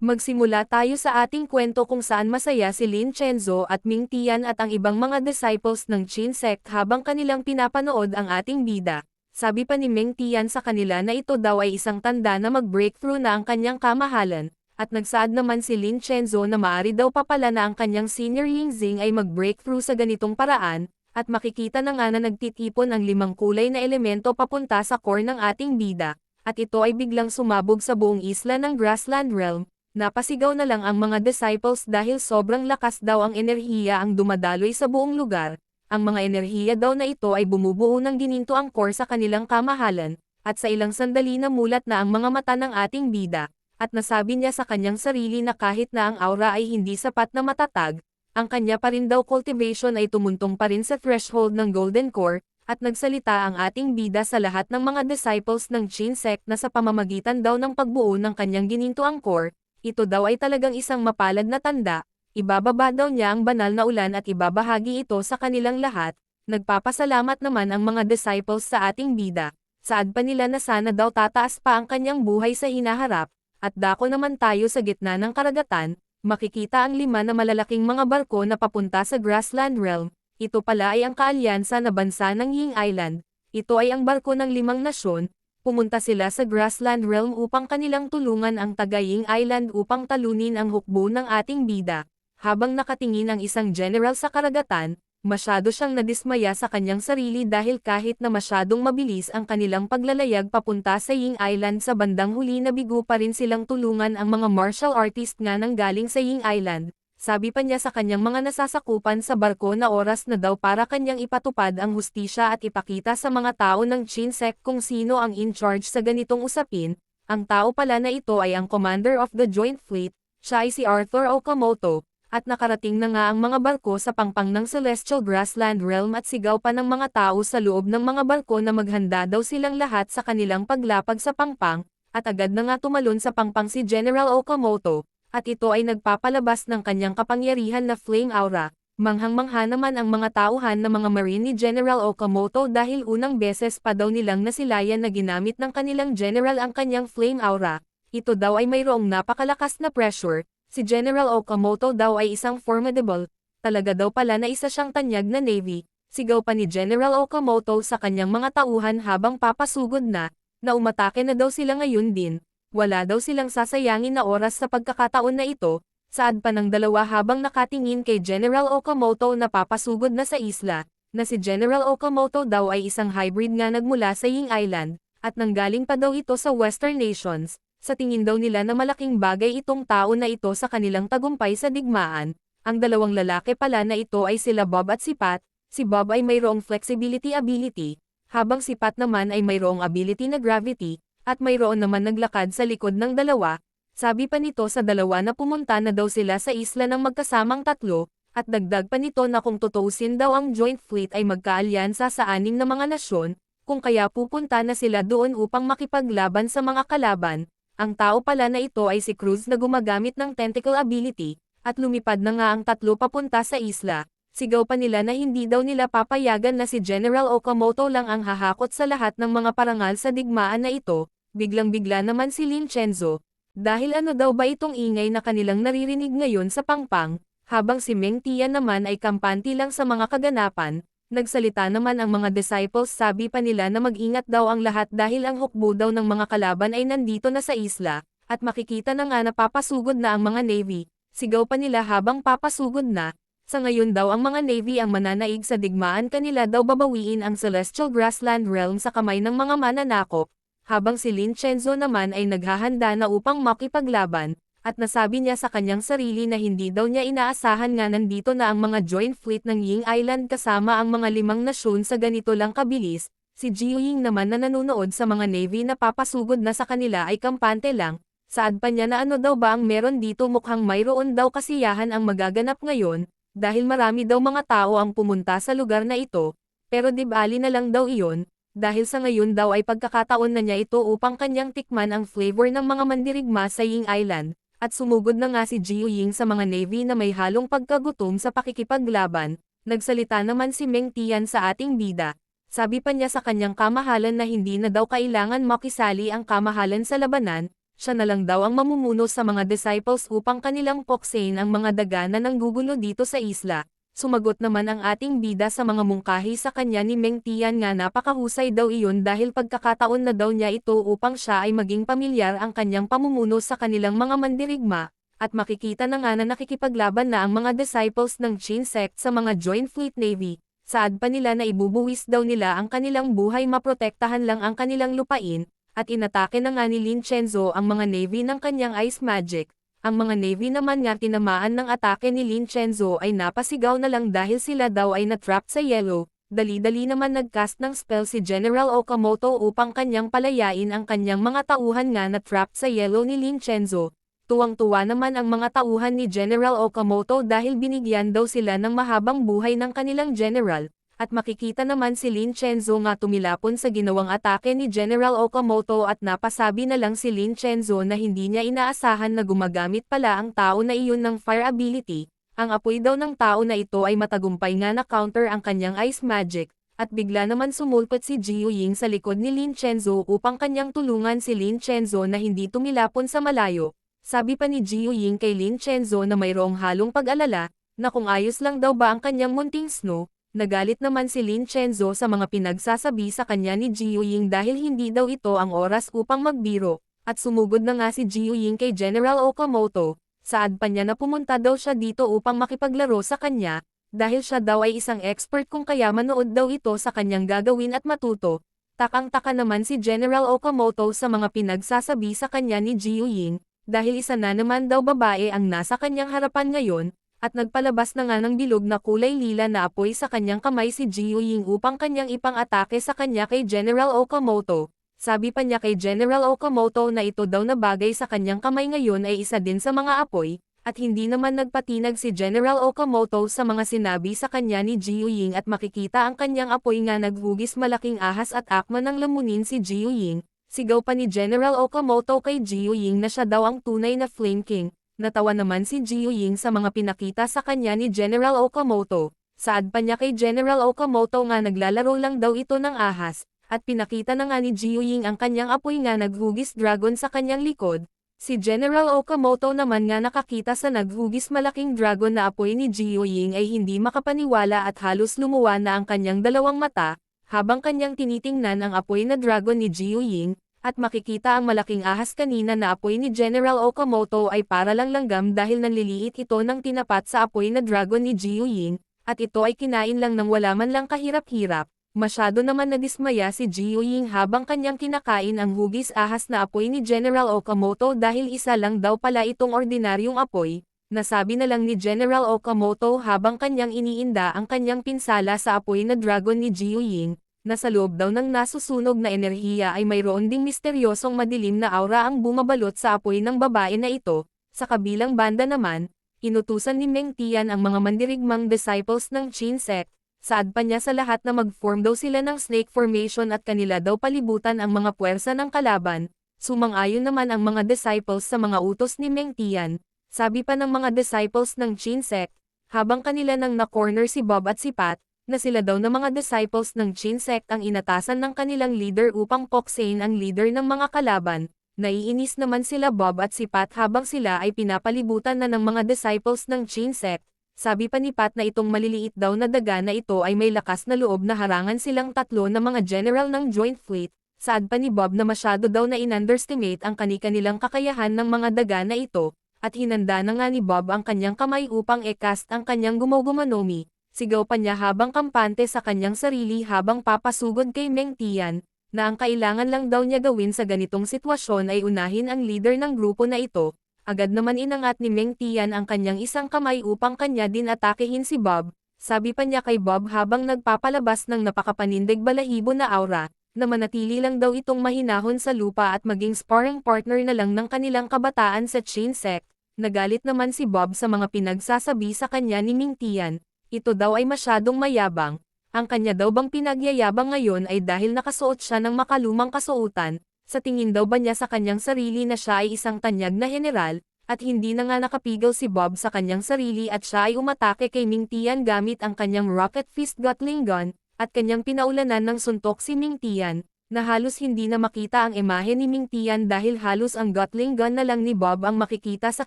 Magsimula tayo sa ating kwento kung saan masaya si Lin Chenzo at Ming Tian at ang ibang mga disciples ng Chin sect habang kanilang pinapanood ang ating bida. Sabi pa ni Ming Tian sa kanila na ito daw ay isang tanda na mag-breakthrough na ang kanyang kamahalan, at nagsaad naman si Lin Chenzo na maari daw pa pala na ang kanyang senior Yingzing ay mag-breakthrough sa ganitong paraan, at makikita na nga na nagtitipon ang limang kulay na elemento papunta sa core ng ating bida, at ito ay biglang sumabog sa buong isla ng Grassland Realm, Napasigaw na lang ang mga disciples dahil sobrang lakas daw ang enerhiya ang dumadaloy sa buong lugar. Ang mga enerhiya daw na ito ay bumubuo ng gininto ang core sa kanilang kamahalan, at sa ilang sandali na mulat na ang mga mata ng ating bida, at nasabi niya sa kanyang sarili na kahit na ang aura ay hindi sapat na matatag, ang kanya pa rin daw cultivation ay tumuntong pa rin sa threshold ng golden core, at nagsalita ang ating bida sa lahat ng mga disciples ng Chin sect na sa pamamagitan daw ng pagbuo ng kanyang gininto ang core, ito daw ay talagang isang mapalad na tanda, ibababa daw niya ang banal na ulan at ibabahagi ito sa kanilang lahat, nagpapasalamat naman ang mga disciples sa ating bida, saad pa nila na sana daw tataas pa ang kanyang buhay sa hinaharap, at dako naman tayo sa gitna ng karagatan, makikita ang lima na malalaking mga barko na papunta sa Grassland Realm, ito pala ay ang kaalyansa na bansa ng Ying Island, ito ay ang barko ng limang nasyon, pumunta sila sa Grassland Realm upang kanilang tulungan ang Tagaying Island upang talunin ang hukbo ng ating bida. Habang nakatingin ang isang general sa karagatan, masyado siyang nadismaya sa kanyang sarili dahil kahit na masyadong mabilis ang kanilang paglalayag papunta sa Ying Island sa bandang huli nabigo pa rin silang tulungan ang mga martial artist nga nang galing sa Ying Island, sabi pa niya sa kanyang mga nasasakupan sa barko na oras na daw para kanyang ipatupad ang hustisya at ipakita sa mga tao ng Chinsek kung sino ang in charge sa ganitong usapin, ang tao pala na ito ay ang Commander of the Joint Fleet, siya ay si Arthur Okamoto, at nakarating na nga ang mga barko sa pangpang ng Celestial Grassland Realm at sigaw pa ng mga tao sa loob ng mga barko na maghanda daw silang lahat sa kanilang paglapag sa pangpang, at agad na nga tumalon sa pangpang si General Okamoto, at ito ay nagpapalabas ng kanyang kapangyarihan na flame aura. Manghang-mangha naman ang mga tauhan na mga marine ni General Okamoto dahil unang beses pa daw nilang nasilayan na ginamit ng kanilang general ang kanyang flame aura. Ito daw ay mayroong napakalakas na pressure. Si General Okamoto daw ay isang formidable. Talaga daw pala na isa siyang tanyag na navy. Sigaw pa ni General Okamoto sa kanyang mga tauhan habang papasugod na, na umatake na daw sila ngayon din wala daw silang sasayangin na oras sa pagkakataon na ito, saad pa ng dalawa habang nakatingin kay General Okamoto na papasugod na sa isla, na si General Okamoto daw ay isang hybrid nga nagmula sa Ying Island, at nanggaling pa daw ito sa Western Nations, sa tingin daw nila na malaking bagay itong tao na ito sa kanilang tagumpay sa digmaan, ang dalawang lalaki pala na ito ay sila Bob at si Pat, si Bob ay mayroong flexibility ability, habang si Pat naman ay mayroong ability na gravity, at mayroon naman naglakad sa likod ng dalawa, sabi pa nito sa dalawa na pumunta na daw sila sa isla ng magkasamang tatlo, at dagdag pa nito na kung tutuusin daw ang joint fleet ay magkaalyansa sa anim na mga nasyon, kung kaya pupunta na sila doon upang makipaglaban sa mga kalaban, ang tao pala na ito ay si Cruz na gumagamit ng tentacle ability, at lumipad na nga ang tatlo papunta sa isla, sigaw pa nila na hindi daw nila papayagan na si General Okamoto lang ang hahakot sa lahat ng mga parangal sa digmaan na ito, biglang-bigla naman si Lin Chenzo, dahil ano daw ba itong ingay na kanilang naririnig ngayon sa pangpang, habang si Meng Tia naman ay kampanti lang sa mga kaganapan, nagsalita naman ang mga disciples sabi pa nila na mag-ingat daw ang lahat dahil ang hukbo daw ng mga kalaban ay nandito na sa isla, at makikita na nga na papasugod na ang mga navy, sigaw pa nila habang papasugod na, sa ngayon daw ang mga navy ang mananaig sa digmaan kanila daw babawiin ang Celestial Grassland Realm sa kamay ng mga mananakop, habang si Lin Chenzo naman ay naghahanda na upang makipaglaban, at nasabi niya sa kanyang sarili na hindi daw niya inaasahan nga nandito na ang mga joint fleet ng Ying Island kasama ang mga limang nasyon sa ganito lang kabilis, si Jiu Ying naman na nanonood sa mga navy na papasugod na sa kanila ay kampante lang, saad pa niya na ano daw ba ang meron dito mukhang mayroon daw kasiyahan ang magaganap ngayon, dahil marami daw mga tao ang pumunta sa lugar na ito, pero dibali na lang daw iyon, dahil sa ngayon daw ay pagkakataon na niya ito upang kanyang tikman ang flavor ng mga mandirigma sa Ying Island, at sumugod na nga si Jiu Ying sa mga navy na may halong pagkagutom sa pakikipaglaban, nagsalita naman si Meng Tian sa ating bida, sabi pa niya sa kanyang kamahalan na hindi na daw kailangan makisali ang kamahalan sa labanan, siya na lang daw ang mamumuno sa mga disciples upang kanilang poksain ang mga daga na nanggugulo dito sa isla. Sumagot naman ang ating bida sa mga mungkahi sa kanya ni Meng Tian nga napakahusay daw iyon dahil pagkakataon na daw niya ito upang siya ay maging pamilyar ang kanyang pamumuno sa kanilang mga mandirigma, at makikita na nga na nakikipaglaban na ang mga disciples ng Chin sect sa mga Joint Fleet Navy, saad pa nila na ibubuwis daw nila ang kanilang buhay maprotektahan lang ang kanilang lupain, at inatake na nga ni Lin Chenzo ang mga Navy ng kanyang Ice Magic. Ang mga Navy naman nga tinamaan ng atake ni Lin Chenzo ay napasigaw na lang dahil sila daw ay natrap sa yellow. Dali-dali naman nagcast ng spell si General Okamoto upang kanyang palayain ang kanyang mga tauhan nga na trap sa yellow ni Lin Chenzo. Tuwang-tuwa naman ang mga tauhan ni General Okamoto dahil binigyan daw sila ng mahabang buhay ng kanilang general, at makikita naman si Lin Chenzo nga tumilapon sa ginawang atake ni General Okamoto at napasabi na lang si Lin Chenzo na hindi niya inaasahan na gumagamit pala ang tao na iyon ng fire ability, ang apoy daw ng tao na ito ay matagumpay nga na counter ang kanyang ice magic, at bigla naman sumulpot si Jiu Ying sa likod ni Lin Chenzo upang kanyang tulungan si Lin Chenzo na hindi tumilapon sa malayo, sabi pa ni Jiu Ying kay Lin Chenzo na mayroong halong pag-alala, na kung ayos lang daw ba ang kanyang munting snow, nagalit naman si Lin Chenzo sa mga pinagsasabi sa kanya ni Jiu Ying dahil hindi daw ito ang oras upang magbiro, at sumugod na nga si Jiu Ying kay General Okamoto, saad pa niya na pumunta daw siya dito upang makipaglaro sa kanya, dahil siya daw ay isang expert kung kaya manood daw ito sa kanyang gagawin at matuto. Takang-taka naman si General Okamoto sa mga pinagsasabi sa kanya ni Jiu Ying, dahil isa na naman daw babae ang nasa kanyang harapan ngayon, at nagpalabas na nga ng bilog na kulay lila na apoy sa kanyang kamay si Jiu Ying upang kanyang ipang-atake sa kanya kay General Okamoto. Sabi pa niya kay General Okamoto na ito daw na bagay sa kanyang kamay ngayon ay isa din sa mga apoy, at hindi naman nagpatinag si General Okamoto sa mga sinabi sa kanya ni Jiu Ying at makikita ang kanyang apoy nga naghugis malaking ahas at akma ng lamunin si Jiu Ying, Sigaw pa ni General Okamoto kay Jiu Ying na siya daw ang tunay na Flame King. Natawa naman si Jiu Ying sa mga pinakita sa kanya ni General Okamoto. Saad pa niya kay General Okamoto nga naglalaro lang daw ito ng ahas, at pinakita na nga ni Jiu Ying ang kanyang apoy nga naghugis dragon sa kanyang likod. Si General Okamoto naman nga nakakita sa naghugis malaking dragon na apoy ni Jiu Ying ay hindi makapaniwala at halos lumuwa na ang kanyang dalawang mata, habang kanyang tinitingnan ang apoy na dragon ni Jiu Ying, at makikita ang malaking ahas kanina na apoy ni General Okamoto ay para lang langgam dahil nanliliit ito ng tinapat sa apoy na dragon ni Jiu Ying, at ito ay kinain lang ng wala man lang kahirap-hirap. Masyado naman nadismaya si Jiu Ying habang kanyang kinakain ang hugis ahas na apoy ni General Okamoto dahil isa lang daw pala itong ordinaryong apoy, nasabi na lang ni General Okamoto habang kanyang iniinda ang kanyang pinsala sa apoy na dragon ni Jiu Ying, na sa loob daw ng nasusunog na enerhiya ay mayroon ding misteryosong madilim na aura ang bumabalot sa apoy ng babae na ito, sa kabilang banda naman, inutusan ni Meng Tian ang mga mandirigmang disciples ng Qin sect, saad pa niya sa lahat na mag-form daw sila ng snake formation at kanila daw palibutan ang mga puwersa ng kalaban, sumang-ayon naman ang mga disciples sa mga utos ni Meng Tian, sabi pa ng mga disciples ng Chin sect, habang kanila nang na-corner si Bob at si Pat, na sila daw na mga disciples ng Chin sect ang inatasan ng kanilang leader upang poksain ang leader ng mga kalaban. Naiinis naman sila Bob at si Pat habang sila ay pinapalibutan na ng mga disciples ng Chin sect. Sabi pa ni Pat na itong maliliit daw na daga na ito ay may lakas na loob na harangan silang tatlo na mga general ng Joint Fleet. Saad pa ni Bob na masyado daw na in-underestimate ang kani-kanilang kakayahan ng mga daga na ito, at hinanda na nga ni Bob ang kanyang kamay upang e-cast ang kanyang gumogumanomi, sigaw pa niya habang kampante sa kanyang sarili habang papasugod kay Meng Tian, na ang kailangan lang daw niya gawin sa ganitong sitwasyon ay unahin ang leader ng grupo na ito, agad naman inangat ni Meng Tian ang kanyang isang kamay upang kanya din atakehin si Bob, sabi pa niya kay Bob habang nagpapalabas ng napakapanindig balahibo na aura, na manatili lang daw itong mahinahon sa lupa at maging sparring partner na lang ng kanilang kabataan sa Chain Sect, Nagalit naman si Bob sa mga pinagsasabi sa kanya ni Ming Tian, ito daw ay masyadong mayabang, ang kanya daw bang pinagyayabang ngayon ay dahil nakasuot siya ng makalumang kasuotan, sa tingin daw ba niya sa kanyang sarili na siya ay isang tanyag na general, at hindi na nga nakapigil si Bob sa kanyang sarili at siya ay umatake kay Ming Tian gamit ang kanyang rocket fist Gatling gun, at kanyang pinaulanan ng suntok si Ming Tian, na halos hindi na makita ang imahe ni Ming Tian dahil halos ang Gatling gun na lang ni Bob ang makikita sa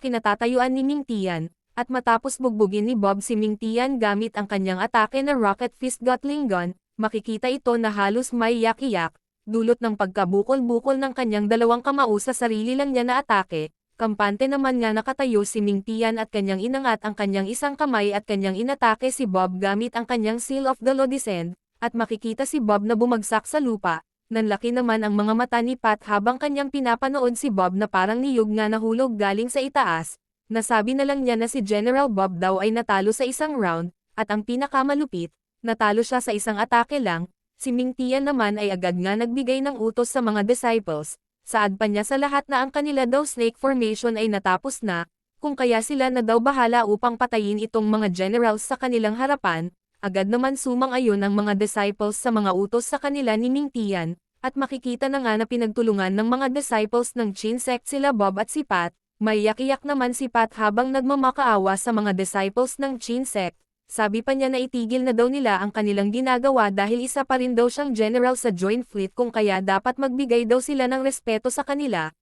kinatatayuan ni Ming Tian, at matapos bugbugin ni Bob si Ming Tian gamit ang kanyang atake na Rocket Fist Gatling gun, makikita ito na halos may yak-iyak, dulot ng pagkabukol-bukol ng kanyang dalawang kamao sa sarili lang niya na atake, kampante naman nga nakatayo si Ming Tian at kanyang inangat ang kanyang isang kamay at kanyang inatake si Bob gamit ang kanyang Seal of the Law Descend, at makikita si Bob na bumagsak sa lupa, nanlaki naman ang mga mata ni Pat habang kanyang pinapanood si Bob na parang niyog nga nahulog galing sa itaas, nasabi na lang niya na si General Bob daw ay natalo sa isang round, at ang pinakamalupit, natalo siya sa isang atake lang, si Ming Tian naman ay agad nga nagbigay ng utos sa mga disciples, saad pa niya sa lahat na ang kanila daw snake formation ay natapos na, kung kaya sila na daw bahala upang patayin itong mga generals sa kanilang harapan, agad naman sumang-ayon ang mga disciples sa mga utos sa kanila ni Ming Tian, at makikita na nga na pinagtulungan ng mga disciples ng Chin sect sila Bob at si Pat, may yak-iyak naman si Pat habang nagmamakaawa sa mga disciples ng Chin sabi pa niya na itigil na daw nila ang kanilang ginagawa dahil isa pa rin daw siyang general sa Joint Fleet kung kaya dapat magbigay daw sila ng respeto sa kanila,